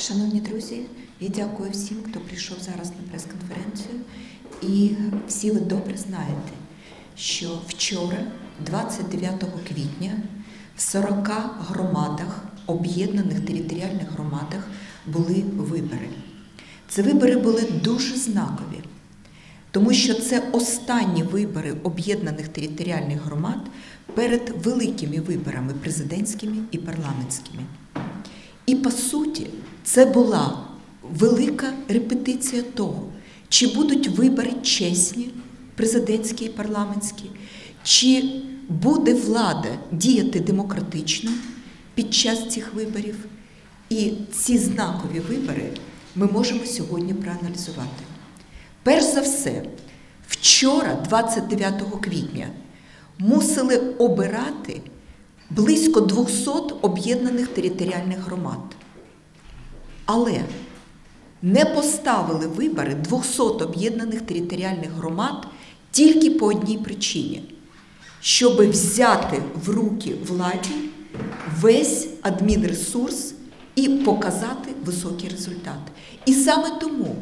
Шановні друзі, я дякую всім, хто прийшов зараз на прес-конференцію. І всі ви добре знаєте, що вчора, 29 квітня, в 40 громадах, об'єднаних територіальних громадах, були вибори. Це вибори були дуже знакові, тому що це останні вибори об'єднаних територіальних громад перед великими виборами президентськими і парламентськими. І по суті, це була велика репетиція того, чи будуть вибори чесні, президентські і парламентські, чи буде влада діяти демократично під час цих виборів. І ці знакові вибори ми можемо сьогодні проаналізувати. Перш за все, вчора, 29 квітня, мусили обирати близько 200 об'єднаних територіальних громад. Але не поставили вибори 200 об'єднаних територіальних громад тільки по одній причині, щоб взяти в руки владі весь адмінресурс і показати високий результат. І саме тому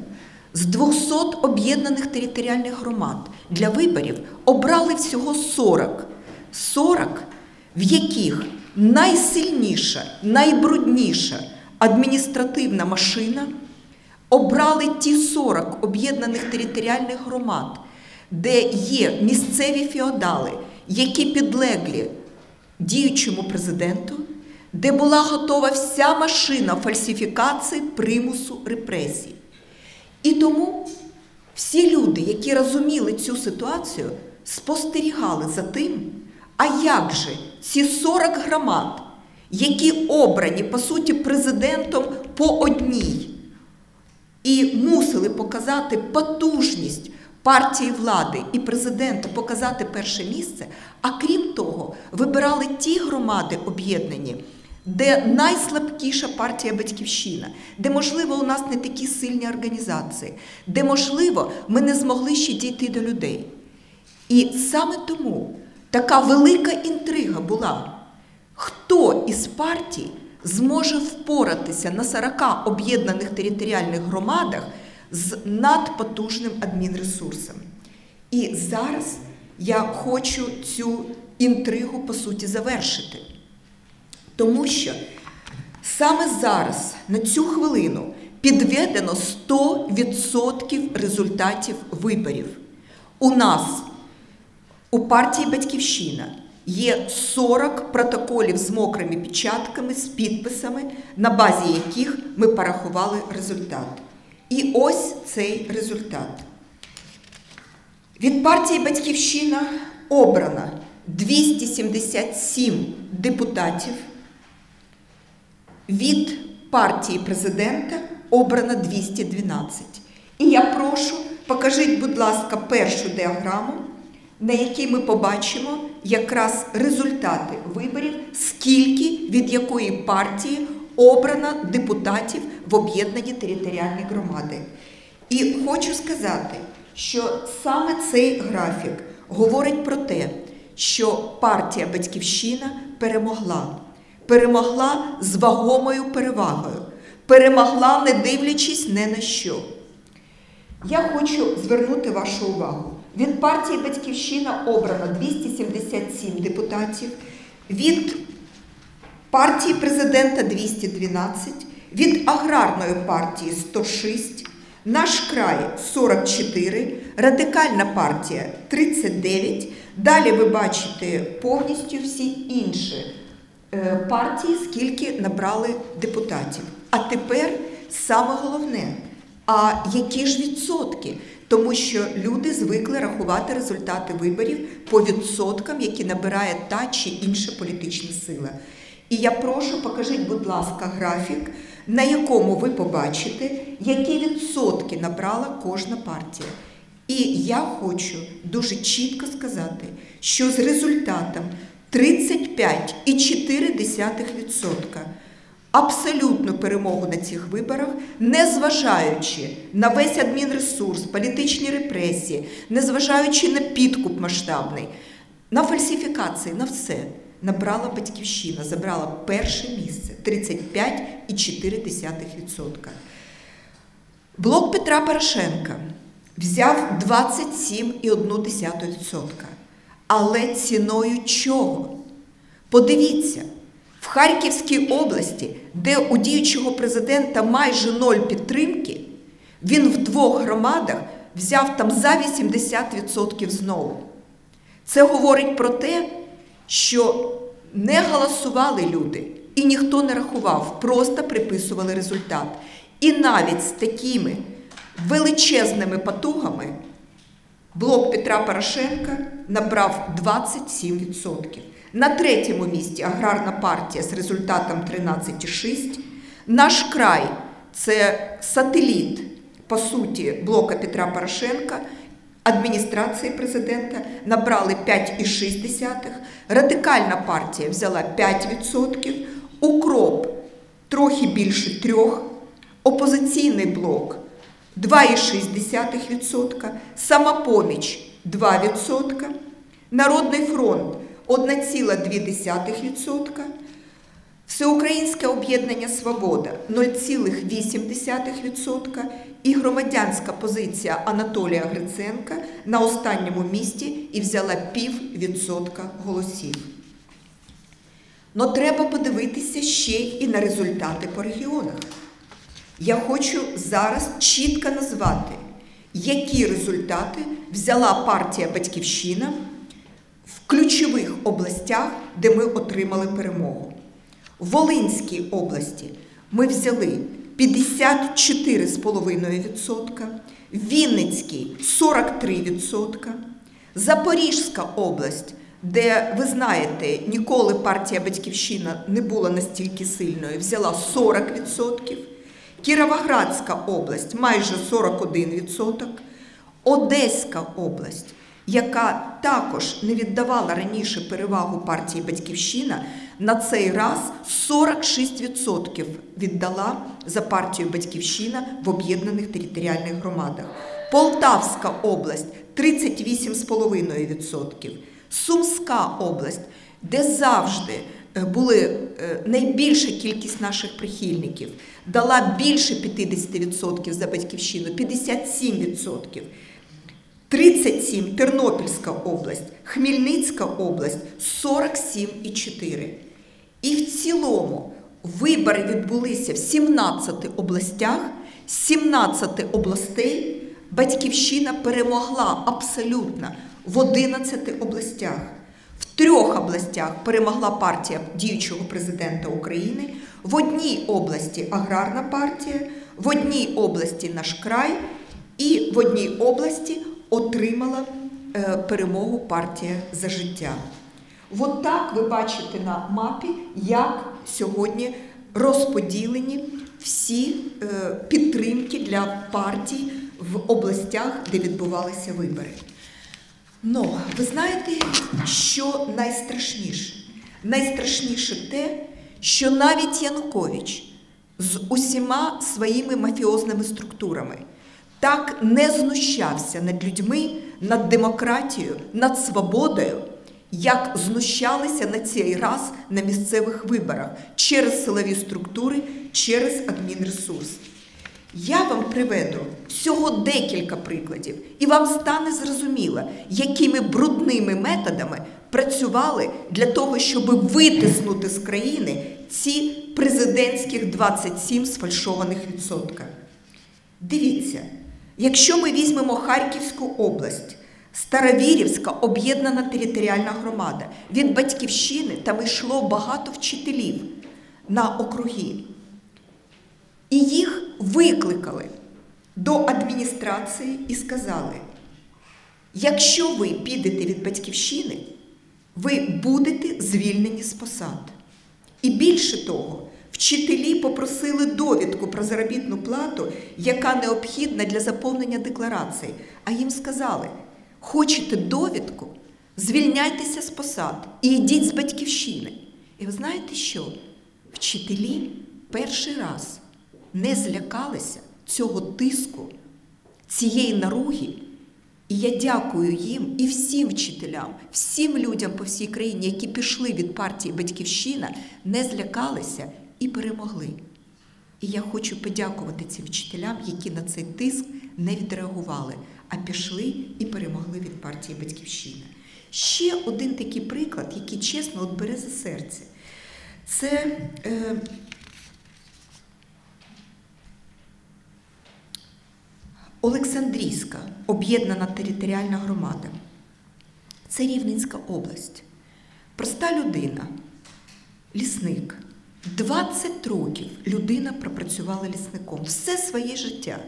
з 200 об'єднаних територіальних громад для виборів обрали всього 40. 40, в яких найсильніша, найбрудніша адміністративна машина обрали ті 40 об'єднаних територіальних громад, де є місцеві феодали, які підлеглі діючому президенту, де була готова вся машина фальсифікації, примусу, репресій. І тому всі люди, які розуміли цю ситуацію, спостерігали за тим, а як же ці 40 громад, які обрані, по суті, президентом по одній, і мусили показати потужність партії влади і президента, показати перше місце, а крім того, вибирали ті громади об'єднані. Де найслабкіша партія Батьківщина, де, можливо, у нас не такі сильні організації, де, можливо, ми не змогли ще дійти до людей. І саме тому така велика інтрига була, хто із партій зможе впоратися на 40 об'єднаних територіальних громадах з надпотужним адмінресурсом. І зараз я хочу цю інтригу по суті завершити. Тому що саме зараз, на цю хвилину, підведено 100% результатів виборів. У нас у партії Батьківщина є 40 протоколів з мокрими печатками, з підписами, на базі яких ми порахували результат. І ось цей результат. Від партії Батьківщина обрано 277 депутатів. Від партії президента обрано 212. І я прошу, покажіть, будь ласка, першу діаграму, на якій ми побачимо якраз результати виборів, скільки від якої партії обрано депутатів в об'єднані територіальні громади. І хочу сказати, що саме цей графік говорить про те, що партія Батьківщина перемогла перемогла з вагомою перевагою, перемогла, не дивлячись не на що. Я хочу звернути вашу увагу. Від партії Батьківщина обрано 277 депутатів, від партії президента 212, від аграрної партії 106, наш край 44, радикальна партія 39. Далі ви бачите повністю всі інші партії, скільки набрали депутатів. А тепер саме головне, а які ж відсотки? Тому що люди звикли рахувати результати виборів по відсоткам, які набирає та чи інша політична сила. І я прошу, покажіть, будь ласка, графік, на якому ви побачите, які відсотки набрала кожна партія. І я хочу дуже чітко сказати, що з результатом 35,4% абсолютну перемогу на цих виборах, незважаючи на весь адмінресурс, політичні репресії, незважаючи на підкуп масштабний, на фальсифікації, на все. набрала батьківщина, забрала перше місце 35,4%. Блок Петра Порошенка взяв 27,1%. Але ціною чого? Подивіться, в Харківській області, де у діючого президента майже ноль підтримки, він в двох громадах взяв там за 80% знову. Це говорить про те, що не голосували люди і ніхто не рахував, просто приписували результат. І навіть з такими величезними потугами блок Петра Порошенка набрав 27%. На третьому місці аграрна партія з результатом 13,6%. Наш край це сателіт, по суті, блока Петра Порошенка. Адміністрації президента набрали 5,6%, радикальна партія взяла 5%, укроп трохи більше 3%, опозиційний блок 2,6%, самопоміч 2%, Народний фронт 1,2%, Всеукраїнське об'єднання Свобода 0,8% і громадянська позиція Анатолія Гриценка на останньому місці і взяла пів відсотка голосів. Но треба подивитися ще і на результати по регіонах. Я хочу зараз чітко назвати, які результати взяла партія Батьківщина в ключових областях, де ми отримали перемогу. В Волинській області ми взяли 54,5%, Вінницький 43%, Запорізька область, де, ви знаєте, ніколи партія Батьківщина не була настільки сильною, взяла 40%, Кіровоградська область майже 41%, Одеська область, яка також не віддавала раніше перевагу партії Батьківщина, на цей раз 46% віддала за партію Батьківщина в об'єднаних територіальних громадах. Полтавська область 38,5%. Сумська область, де завжди е, були е, найбільша кількість наших прихильників, дала більше 50% за батьківщину, 57%. 37 Тернопільська область, Хмельницька область 47,4. І в цілому вибори відбулися в 17 областях, 17 областей Батьківщина перемогла абсолютно в 11 областях. В трьох областях перемогла партія діючого президента України, в одній області аграрна партія, в одній області наш край, і в одній області отримала е, перемогу партія за життя. От так ви бачите на мапі, як сьогодні розподілені всі е, підтримки для партій в областях, де відбувалися вибори. Ну, ви знаєте, що найстрашніше? Найстрашніше те, що навіть Янукович з усіма своїми мафіозними структурами так не знущався над людьми, над демократією, над свободою, як знущалися на цей раз на місцевих виборах через силові структури, через адмінресурс. Я вам приведу всього декілька прикладів, і вам стане зрозуміло, якими брудними методами працювали для того, щоб витиснути з країни ці президентських 27 сфальшованих відсотка. Дивіться, якщо ми візьмемо Харківську область, Старовірівська об'єднана територіальна громада, від батьківщини там йшло багато вчителів на округи. І їх викликали до адміністрації і сказали: якщо ви підете від батьківщини, ви будете звільнені з посад. І більше того, вчителі попросили довідку про заробітну плату, яка необхідна для заповнення декларації. А їм сказали: хочете довідку, звільняйтеся з посад і йдіть з батьківщини. І ви знаєте що? Вчителі перший раз не злякалися цього тиску, цієї наруги І я дякую їм і всім вчителям, всім людям по всій країні, які пішли від партії Батьківщина, не злякалися і перемогли. І я хочу подякувати цим вчителям, які на цей тиск не відреагували, а пішли і перемогли від партії Батьківщина. Ще один такий приклад, який чесно от бере за серце. Це е, Олександрійська об'єднана територіальна громада. Це Рівненська область. Проста людина, лісник. 20 років людина пропрацювала лісником все своє життя.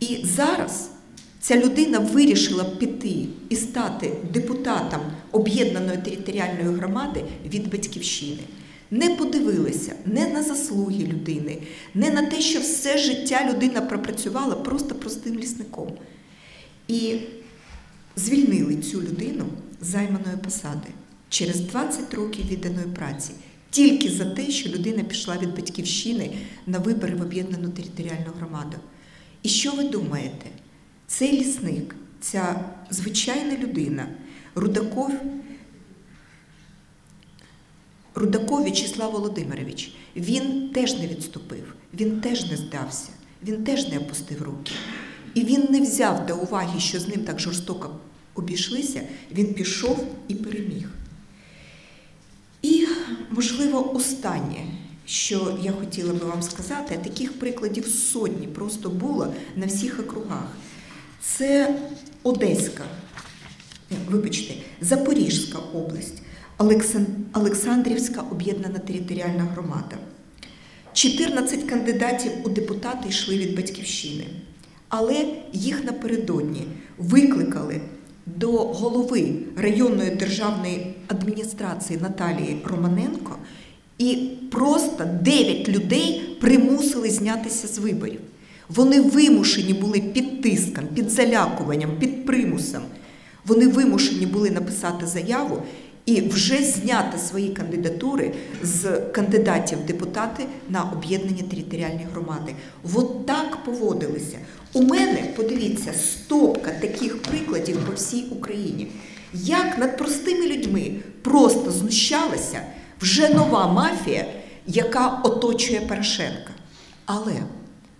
І зараз ця людина вирішила піти і стати депутатом об'єднаної територіальної громади від батьківщини. Не подивилися не на заслуги людини, не на те, що все життя людина пропрацювала просто простим лісником. І звільнили цю людину з займаної посади через 20 років відданої праці, тільки за те, що людина пішла від батьківщини на вибори в об'єднану територіальну громаду. І що ви думаєте? Цей лісник, ця звичайна людина, Рудаков, Рудаков В'ячеслав Володимирович, він теж не відступив, він теж не здався, він теж не опустив руки. І він не взяв до уваги, що з ним так жорстоко обійшлися, він пішов і переміг. Можливо, останнє, що я хотіла би вам сказати, таких прикладів сотні просто було на всіх округах. Це Одеська, вибачте, Запорізька область, Олександрівська об'єднана територіальна громада. 14 кандидатів у депутати йшли від батьківщини, але їх напередодні викликали до голови районної державної адміністрації Наталії Романенко, і просто 9 людей примусили знятися з виборів. Вони вимушені були під тиском, під залякуванням, під примусом. Вони вимушені були написати заяву і вже зняти свої кандидатури з кандидатів депутати на об'єднані територіальні громади. От так поводилися. У мене, подивіться, стопка таких прикладів по всій Україні. Як над простими людьми просто знущалася вже нова мафія, яка оточує Порошенка. Але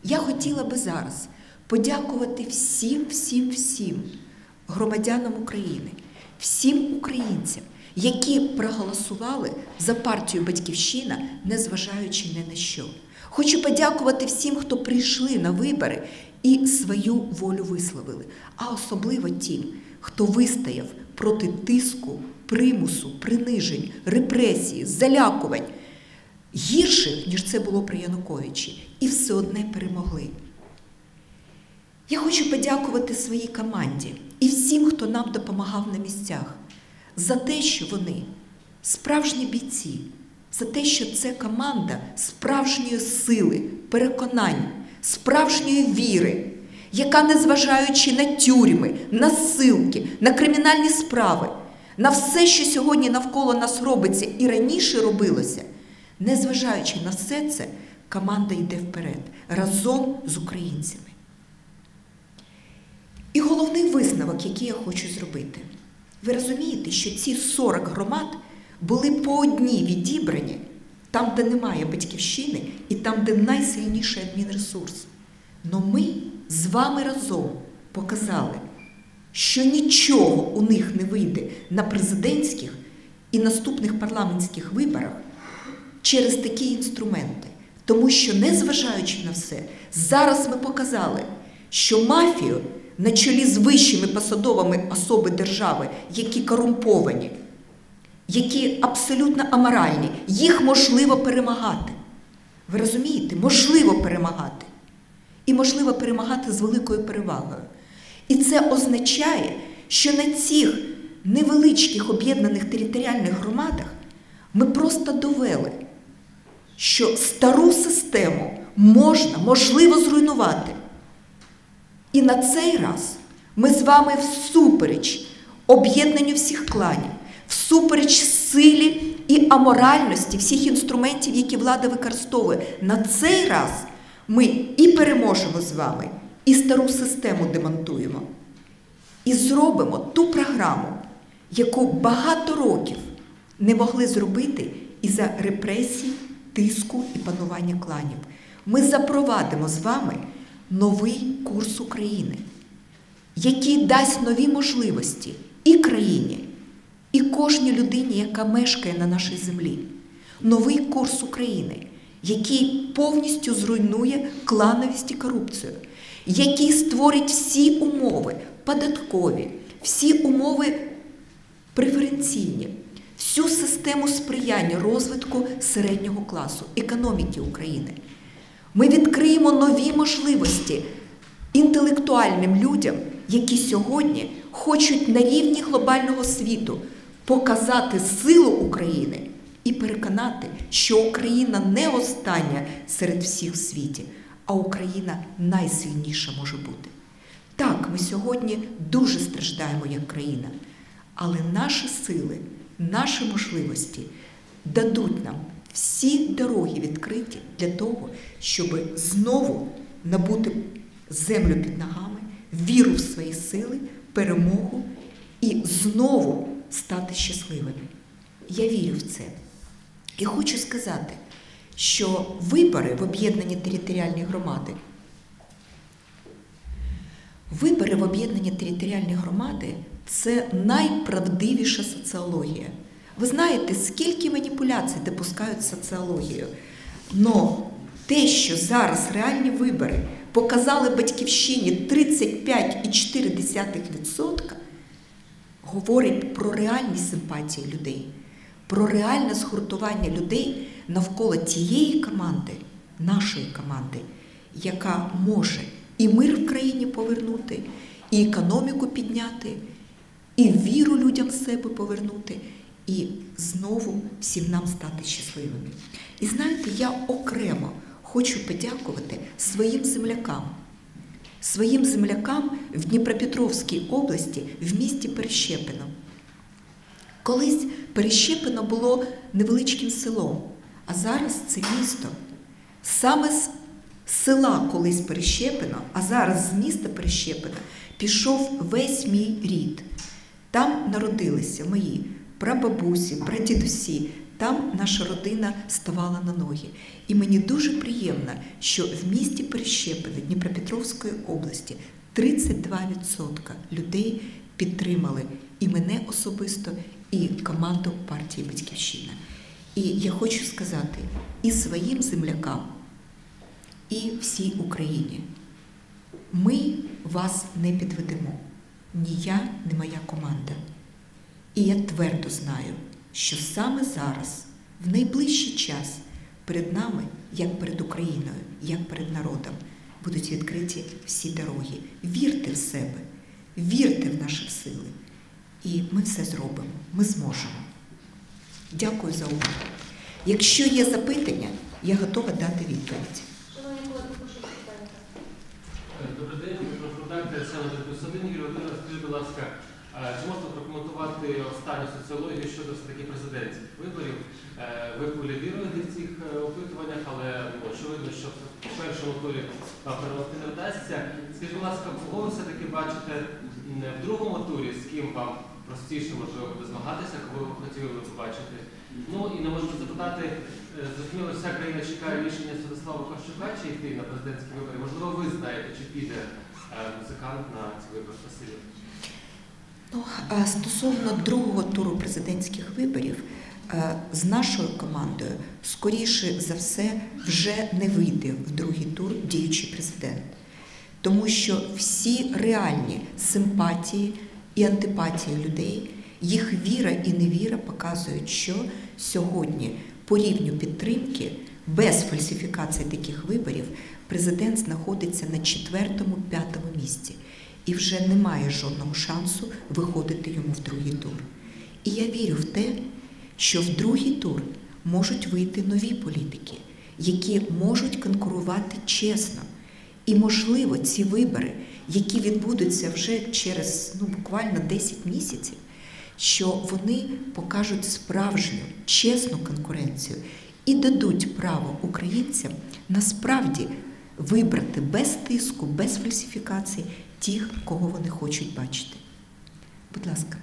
я хотіла би зараз подякувати всім, всім, всім громадянам України, всім українцям, які проголосували за партію Батьківщина, незважаючи ні на що. Хочу подякувати всім, хто прийшли на вибори і свою волю висловили, а особливо тим, хто вистояв проти тиску, примусу, принижень, репресії, залякувань гірших, ніж це було при Януковичі, і все одне перемогли. Я хочу подякувати своїй команді і всім, хто нам допомагав на місцях, за те, що вони справжні бійці, за те, що це команда справжньої сили, переконань, справжньої віри, яка, незважаючи на тюрми, на ссилки, на кримінальні справи, на все, що сьогодні навколо нас робиться і раніше робилося, незважаючи на все це, команда йде вперед разом з українцями. І головний висновок, який я хочу зробити. Ви розумієте, що ці 40 громад були по одній відібрані там, де немає батьківщини, і там, де найсильніший адмінресурс. Но ми з вами разом показали, що нічого у них не вийде на президентських і наступних парламентських виборах через такі інструменти. Тому що, незважаючи на все, зараз ми показали, що мафію на чолі з вищими посадовими особи держави, які корумповані, які абсолютно аморальні, їх можливо перемагати. Ви розумієте? Можливо перемагати. І можливо перемагати з великою перевагою. І це означає, що на цих невеличких об'єднаних територіальних громадах ми просто довели, що стару систему можна, можливо, зруйнувати. І на цей раз ми з вами всупереч об'єднанню всіх кланів, всупереч силі і аморальності всіх інструментів, які влада використовує, на цей раз ми і переможемо з вами, і стару систему демонтуємо. і зробимо ту програму, яку багато років не могли зробити із-за репресій, тиску і панування кланів. Ми запровадимо з вами новий курс України, який дасть нові можливості і країні, і кожній людині, яка мешкає на нашій землі. Новий курс України, який повністю зруйнує клановість і корупцію, який створить всі умови податкові, всі умови преференційні, всю систему сприяння розвитку середнього класу, економіки України. Ми відкриємо нові можливості інтелектуальним людям, які сьогодні хочуть на рівні глобального світу показати силу України і переконати, що Україна не остання серед всіх в світі, а Україна найсильніша може бути. Так, ми сьогодні дуже страждаємо як країна, але наші сили, наші можливості дадуть нам всі дороги відкриті для того, щоб знову набути землю під ногами, віру в свої сили, перемогу і знову стати щасливими. Я вірю в це. І хочу сказати, що вибори в об'єднані територіальні громади Вибори в об'єднані територіальні громади це найправдивіша соціологія. Ви знаєте, скільки маніпуляцій допускають соціологію. Но те, що зараз реальні вибори показали батьківщині 35,4%, говорить про реальні симпатії людей, про реальне згуртування людей навколо тієї команди, нашої команди, яка може і мир в країні повернути, і економіку підняти, і віру людям в себе повернути, і знову всім нам стати щасливими. І знаєте, я окремо хочу подякувати своїм землякам, своїм землякам в Дніпропетровській області, в місті Перещепино. Колись Перещепино було невеличким селом, а зараз це місто. Саме з села колись Перещепино, а зараз з міста Перещепино пішов весь мій рід. Там народилися мої прабабусі, прадідусі. Там наша родина ставала на ноги. І мені дуже приємно, що в місті Перещепино Дніпропетровської області 32% людей підтримали і мене особисто, і команду партії Батьківщина. І я хочу сказати і своїм землякам, і всій Україні. Ми вас не підведемо. Ні я, ні моя команда. І я твердо знаю, що саме зараз, в найближчий час, перед нами, як перед Україною, як перед народом, будуть відкриті всі дороги. Вірте в себе, вірте в наші сили. І ми все зробимо, ми зможемо. Дякую за увагу. Якщо є запитання, я готова дати відповідь. Шановні колеги, прошу питання. Добрий день, прошу редакція Олександр Плюсовин. Юрій Володимирович, скажіть, будь ласка, а чи можете прокоментувати останню соціологію щодо все-таки президентських виборів? Е, Ви були віруєте в цих е, опитуваннях, але ну, очевидно, що в першому турі перемогти не вдасться. Скажіть, будь ласка, кого ви все-таки бачите в другому турі, з ким вам простіше можливо буде змагатися, кого ви хотіли би побачити? Ну і не можу запитати, е, зрозуміло, вся країна чекає рішення Святослава Кощука, чи йти на президентські вибори. Можливо, ви знаєте, чи піде музикант на ці вибори. Спасибі. Ну, стосовно другого туру президентських виборів, е, з нашою командою, скоріше за все, вже не вийде в другий тур діючий президент. Тому що всі реальні симпатії і антипатії людей, їх віра і невіра показують, що сьогодні по рівню підтримки без фальсифікації таких виборів президент знаходиться на четвертому-п'ятому місці і вже немає жодного шансу виходити йому в другий тур. І я вірю в те, що в другий тур можуть вийти нові політики, які можуть конкурувати чесно. І, можливо, ці вибори, які відбудуться вже через ну, буквально 10 місяців, що вони покажуть справжню чесну конкуренцію і дадуть право українцям насправді вибрати без тиску, без фальсифікацій тих, кого вони хочуть бачити. Будь ласка.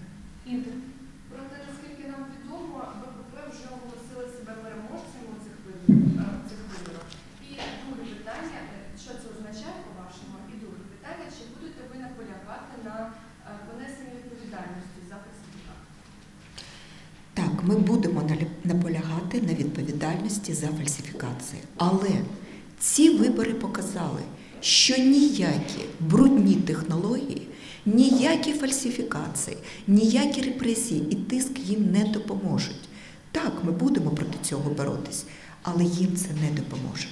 Проте, наскільки нам відомо, БПП вже оголосили себе переможцями у цих виборах. І друге питання, е, що це означає по-вашому? І друге питання, чи будете ви наполягати на е, понесенні відповідальності за фальсифікат? Так, ми будемо наполягати на відповідальності за фальсифікації. Але ці вибори показали, що ніякі брудні технології, ніякі фальсифікації, ніякі репресії і тиск їм не допоможуть. Так, ми будемо проти цього боротись, але їм це не допоможе.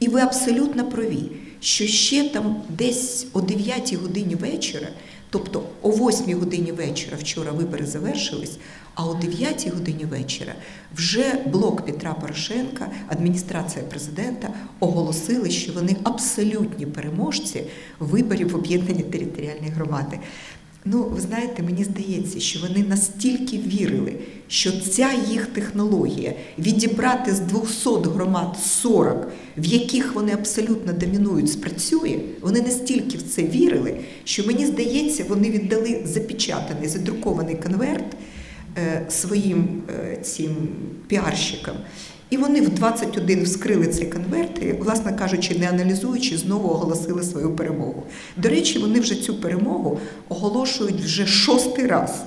І ви абсолютно праві, що ще там десь о 9 годині вечора, тобто о 8 годині вечора вчора вибори завершились, а о 9 годині вечора вже блок Петра Порошенка, адміністрація президента оголосили, що вони абсолютні переможці виборів в об'єднані територіальні громади. Ну, ви знаєте, мені здається, що вони настільки вірили, що ця їх технологія відібрати з 200 громад 40, в яких вони абсолютно домінують, спрацює. Вони настільки в це вірили, що мені здається, вони віддали запечатаний, задрукований конверт е, своїм е, цим піарщикам. І вони в 21 вскрили цей конверт і, власне кажучи, не аналізуючи, знову оголосили свою перемогу. До речі, вони вже цю перемогу оголошують вже шостий раз.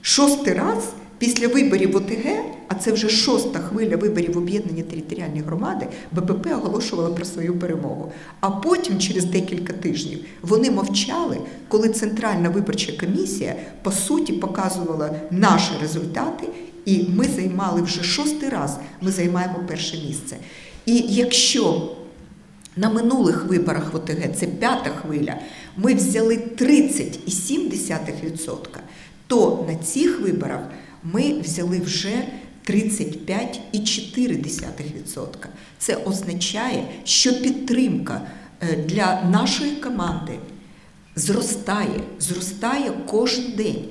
Шостий раз після виборів ОТГ, а це вже шоста хвиля виборів в об'єднані територіальні громади, БПП оголошувала про свою перемогу. А потім, через декілька тижнів, вони мовчали, коли Центральна виборча комісія по суті показувала наші результати, і ми займали вже шостий раз. Ми займаємо перше місце. І якщо на минулих виборах в ОТГ, це п'ята хвиля, ми взяли 30,7%, то на цих виборах ми взяли вже 35,4%. Це означає, що підтримка е, для нашої команди зростає, зростає кожен день,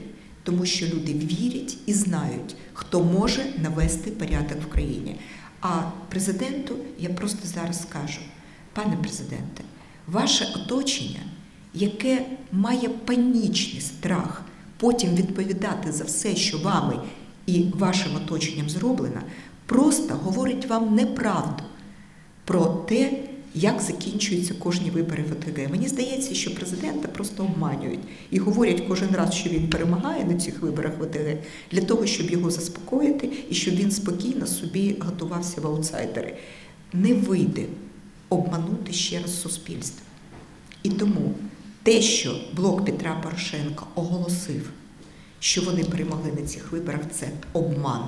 тому що люди вірять і знають, хто може навести порядок в країні. А президенту я просто зараз скажу, пане президенте, ваше оточення, яке має панічний страх потім відповідати за все, що вами і вашим оточенням зроблено, просто говорить вам неправду про те, як закінчуються кожні вибори в ОТГ. Мені здається, що президента просто обманюють і говорять кожен раз, що він перемагає на цих виборах в ОТГ, для того, щоб його заспокоїти і щоб він спокійно собі готувався в аутсайдери. Не вийде обманути ще раз суспільство. І тому те, що блок Петра Порошенка оголосив, що вони перемогли на цих виборах, це обман.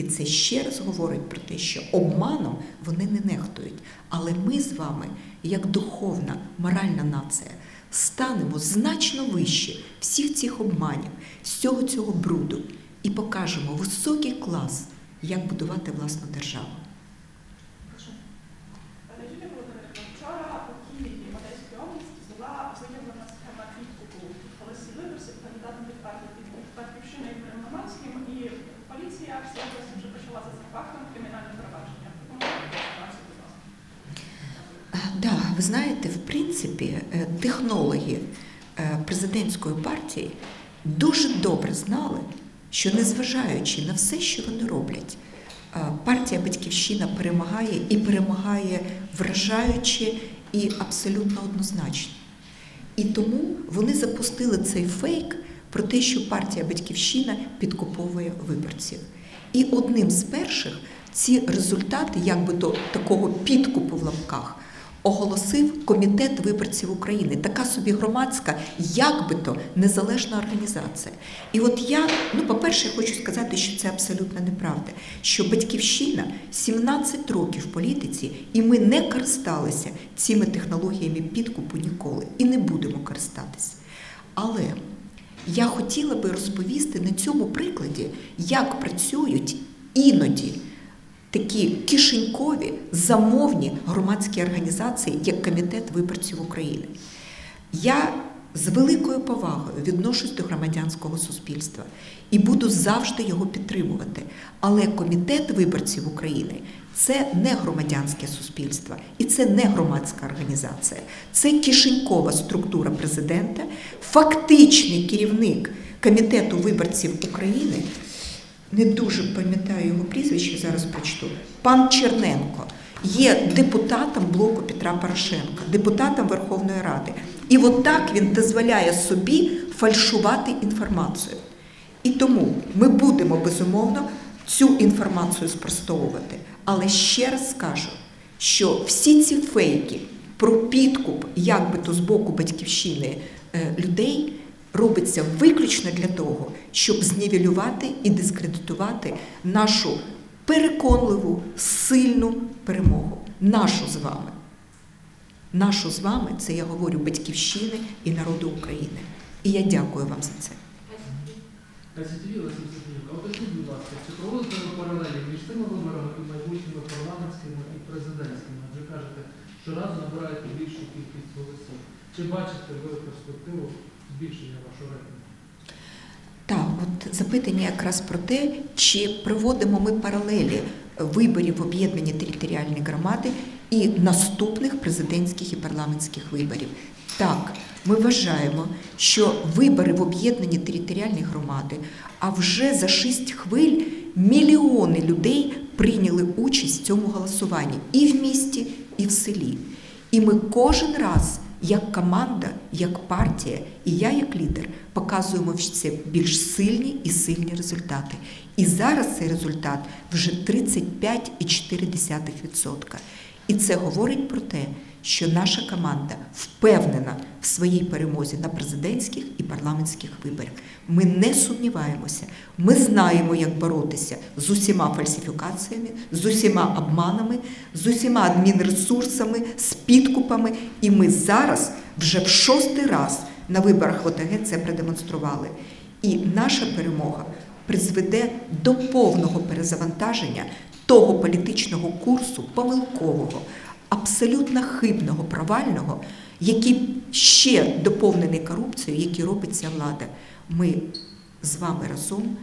І це ще раз говорить про те, що обманом вони не нехтують. Але ми з вами, як духовна, моральна нація, станемо значно вище всіх цих обманів, всього цього бруду і покажемо високий клас, як будувати власну державу. Юлія Володимирівна, вчора у Києві Одеської області була заявлена схема підкупу голосів виборців кандидатом від партії під батьківщини Ігорем Лиманським, і поліція в цій області вже почала за цим фактом кримінальне провадження. Прокоментуйте ситуацію, будь ласка. Да, ви знаєте, в принципі, е, технологи е, президентської партії дуже добре знали, що незважаючи на все, що вони роблять, е, партія Батьківщина перемагає і перемагає вражаюче і абсолютно однозначно. І тому вони запустили цей фейк про те, що партія Батьківщина підкуповує виборців. І одним з перших ці результати, як би то такого підкупу в лапках, оголосив комітет виборців України, така собі громадська, як би то незалежна організація. І от я, ну, по-перше, хочу сказати, що це абсолютно неправда. Що батьківщина 17 років в політиці, і ми не користалися цими технологіями підкупу ніколи і не будемо користатися. Але я хотіла би розповісти на цьому прикладі, як працюють іноді такі кишенькові замовні громадські організації, як Комітет виборців України. Я з великою повагою відношусь до громадянського суспільства і буду завжди його підтримувати. Але комітет виборців України це не громадянське суспільство і це не громадська організація. Це кишенькова структура президента, фактичний керівник комітету виборців України, не дуже пам'ятаю його прізвище, зараз прочту. Пан Черненко є депутатом блоку Петра Порошенка, депутатом Верховної Ради. І от так він дозволяє собі фальшувати інформацію. І тому ми будемо безумовно цю інформацію спростовувати. Але ще раз скажу, що всі ці фейки про підкуп, як би то з боку батьківщини е, людей, робиться виключно для того, щоб знівелювати і дискредитувати нашу переконливу, сильну перемогу. Нашу з вами. Нашу з вами, це я говорю батьківщини і народу України. І я дякую вам за це. Уточніть, будь ласка, чи паралелі між тими виборами і майбутніми парламентськими і президентськими? Адже кажете, що разу набираєте більшу кількість голосів. Чи бачите ви перспективу збільшення вашого рейтингу? Так, от запитання якраз про те, чи проводимо ми паралелі виборів в об'єднані територіальні громади і наступних президентських і парламентських виборів. Так, ми вважаємо, що вибори в об'єднані територіальні громади, а вже за шість хвиль мільйони людей прийняли участь в цьому голосуванні і в місті, і в селі. І ми кожен раз, як команда, як партія, і я як лідер, показуємо все більш сильні і сильні результати. І зараз цей результат вже 35,4%. І це говорить про те, що наша команда впевнена в своїй перемозі на президентських і парламентських виборах. Ми не сумніваємося. Ми знаємо, як боротися з усіма фальсифікаціями, з усіма обманами, з усіма адмінресурсами, з підкупами. І ми зараз вже в шостий раз на виборах в ОТГ це продемонстрували. І наша перемога призведе до повного перезавантаження того політичного курсу, помилкового, абсолютно хибного, провального, який ще доповнений корупцією, який робить ця влада. Ми з вами разом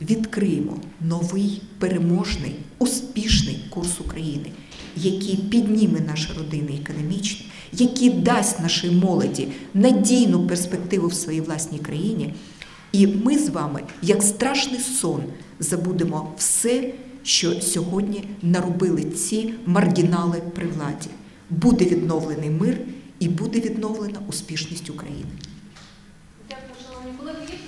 відкриємо новий переможний, успішний курс України, який підніме наші родини економічно, який дасть нашій молоді надійну перспективу в своїй власній країні. І ми з вами, як страшний сон, забудемо все, що сьогодні наробили ці маргінали при владі. Буде відновлений мир і буде відновлена успішність України. Дякую, шановні колеги.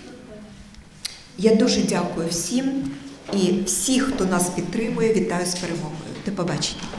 Я дуже дякую всім і всіх, хто нас підтримує, вітаю з перемогою. До побачення.